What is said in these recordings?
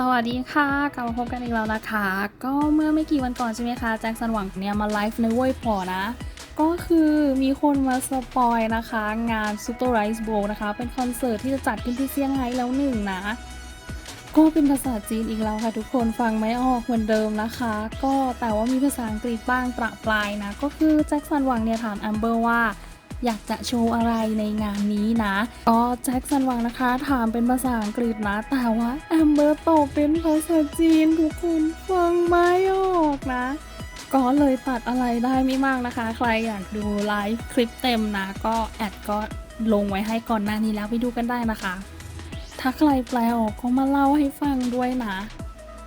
สวัสดีค่ะกลับมาพบกันอีกแล้วนะคะ ก็เมื่อไม่กี่วันก่อนใช่ไหมคะแจ็คสันหวังเนี่ยมาไลฟ์ในเว้ยพอนะ ก็คือมีคนมาสปอยนะคะ งาน Super Rice Bowl นะคะ เป็นคอนเสิร์ตที่จะจัดขึ้นที่เซี่ยงไฮ้แล้วหนึ่งนะ ก็เป็นภาษาจีนอีกแล้วค่ะทุกคนฟังไม่ออกเหมือนเดิมนะคะ ก็แต่ว่ามีภาษาอังกฤษบ้างประปรายนะ ก็คือแจ็คสันหวังเนี่ยถามแอมเบอร์ว่า อยากจะโชว์อะไรในงานนี้นะ ก็แจ็คสันหวังนะคะ ถามเป็นภาษาอังกฤษนะ แต่ว่าแอมเบอร์ตอบเป็นภาษาจีนทุกคนฟังไม่ออกนะ ก็เลยตัดอะไรได้ไม่มากนะคะ ใครอยากดูไลฟ์คลิปเต็มนะ ก็แอดก็ลงไว้ให้ก่อนหน้านี้แล้วไปดูกันได้นะคะ ถ้าใครแปลออกก็มาเล่าให้ฟังด้วยนะ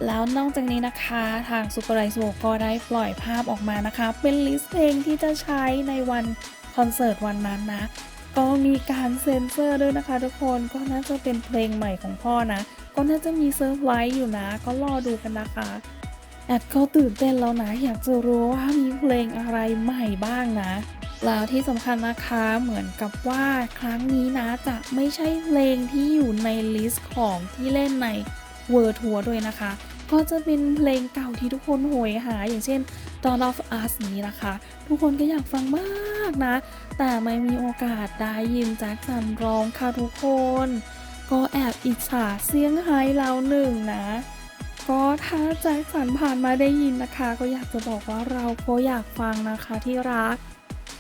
แล้วนอกจากนี้นะคะทาง Super r i โ e ก็ได้ปล่อยภาพออกมานะคะ เป็นลิสต์เพลงที่จะใช้ในวัน อนเสิร์ตวันนั้นนะ ก็มีการเซ็นเซอร์ด้วยนะคะทุกคนก็น่าจะเป็นเพลงใหม่ของพ่อนะ ก็น่าจะมีเซอร์ไพรส์อยู่นะ ก็รอดูกันนะคะแอดก็ตื่นเต้นแล้วนะ อยากจะรู้ว่ามีเพลงอะไรใหม่บ้างนะ แล้วที่สำคัญนะคะเหมือนกับว่าครั้งนี้นะจะไม่ใช่เพลงที่อยู่ในลิสต์ของที่เล่นในเวอร์ทัวร์ด้วยนะคะ ก็จะเป็นเพลงเก่าที่ทุกคนโหยหา อย่างเช่น Dawn of Us นี้นะคะ ทุกคนก็อยากฟังมากนะ แต่ไม่มีโอกาสได้ยินแจ็คสันร้องค่ะทุกคน ก็แอบอิจฉาเซี่ยงไฮ้แล้วหนึ่งนะก็ถ้าแจ็คสันผ่านมาได้ยินนะคะ ก็อยากจะบอกว่าเราก็อยากฟังนะคะที่รัก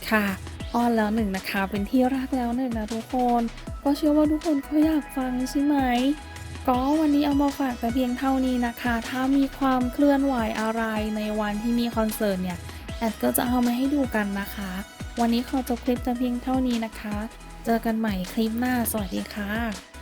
ค่ะอ้อนแล้วหนึ่งนะคะ เป็นที่รักแล้วหนึ่งนะทุกคน ก็เชื่อว่าทุกคนก็อยากฟังใช่ไหม ก็วันนี้เอามาฝากแต่เพียงเท่านี้นะคะ ถ้ามีความเคลื่อนไหวอะไรในวันที่มีคอนเสิร์ตเนี่ย แอดก็จะเอามาให้ดูกันนะคะ วันนี้ขอจบคลิปแต่เพียงเท่านี้นะคะ เจอกันใหม่คลิปหน้า สวัสดีค่ะ